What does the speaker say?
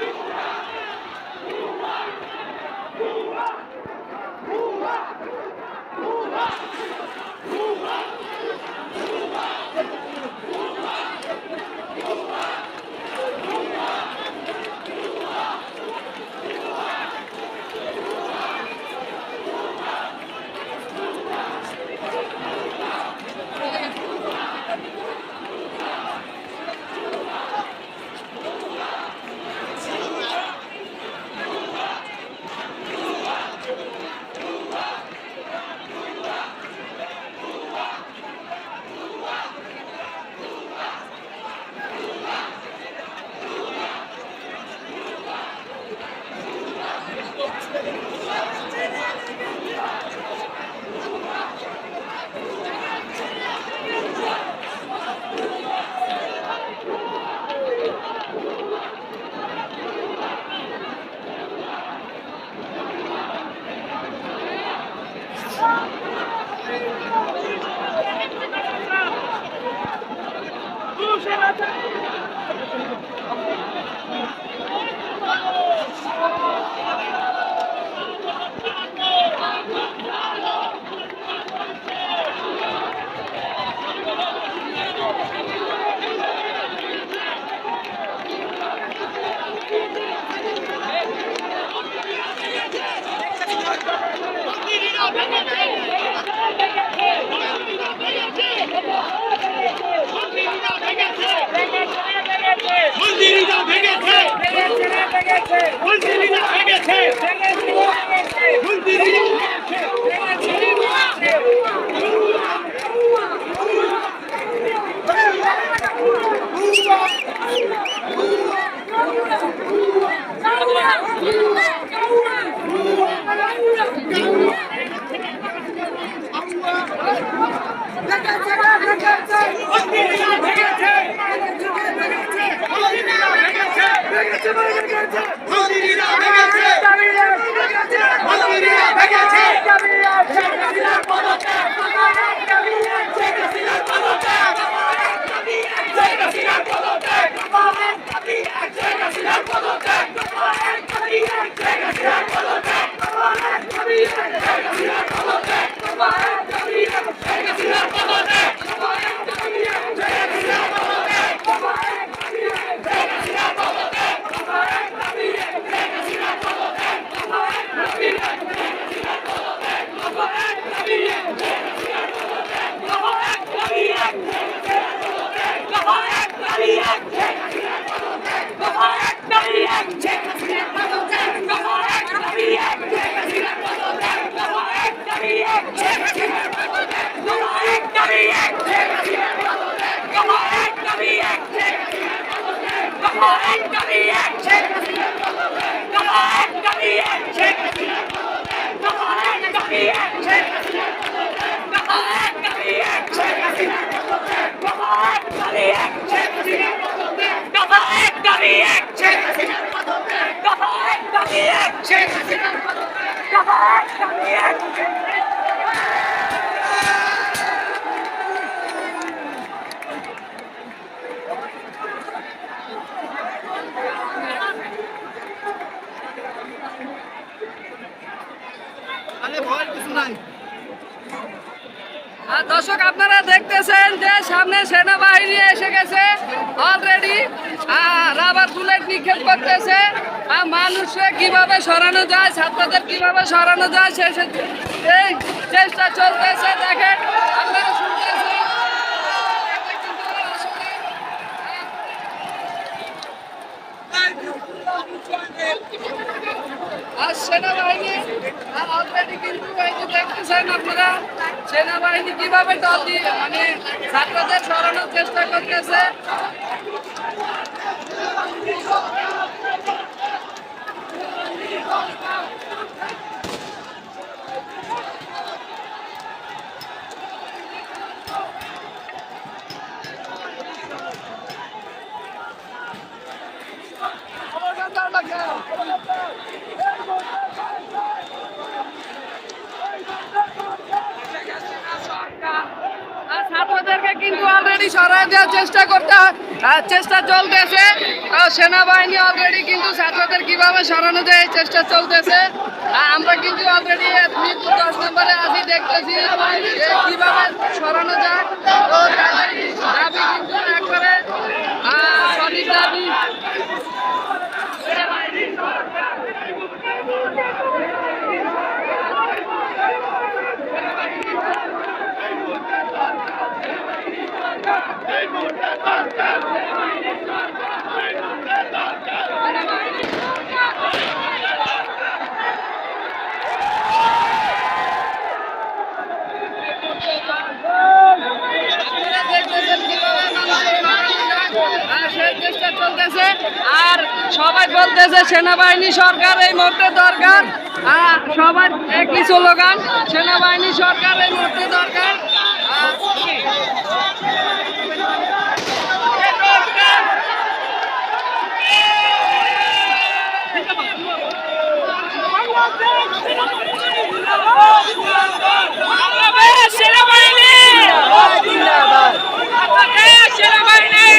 Sicherheit! মন্দিরিরা ভেঙেছে মন্দিরিরা ভেঙেছে মন্দিরিরা মন্দিরিরা আর দর্শক আপনারা দেখতেছেন যে সামনে সেনাবাহিনী এসে গেছে অলরেডি রাবার বুলেট নিক্ষেপ করতেছে। মানুষকে কীভাবে সরানো যায়, ছাত্রদের কীভাবে সরানো যায়, সে এই চেষ্টা চলতেছে, দেখেন আর সেনাবাহিনী অলরেডি কিন্তু এই যে দেখতেছেন আপনারা, সেনাবাহিনী কীভাবে মানে ছাত্রদের সরানোর চেষ্টা করতেছে। ছাত্রদেরকে কিন্তু অলরেডি সরাই দেওয়ার চেষ্টা করতে চেষ্টা চলতেছে। সেনাবাহিনী অলরেডি কিন্তু ছাত্রদের কীভাবে সরানো যায় এই চেষ্টা চলতেছে। আমরা কিন্তু অলরেডি দশ নম্বরে আছি দেখতেছি কীভাবে সরানো যায়। তো কিন্তু দাবি। আপনারা লাগতেছে আর সবাই বলতেছে, সেনাবাহিনী সরকার এই মুহূর্তে দরকার। আর সবার একই স্লোগান, সেনাবাহিনী সরকার এই মুহূর্তে দরকার। সেনাবাহিনী সেনাবাহিনী!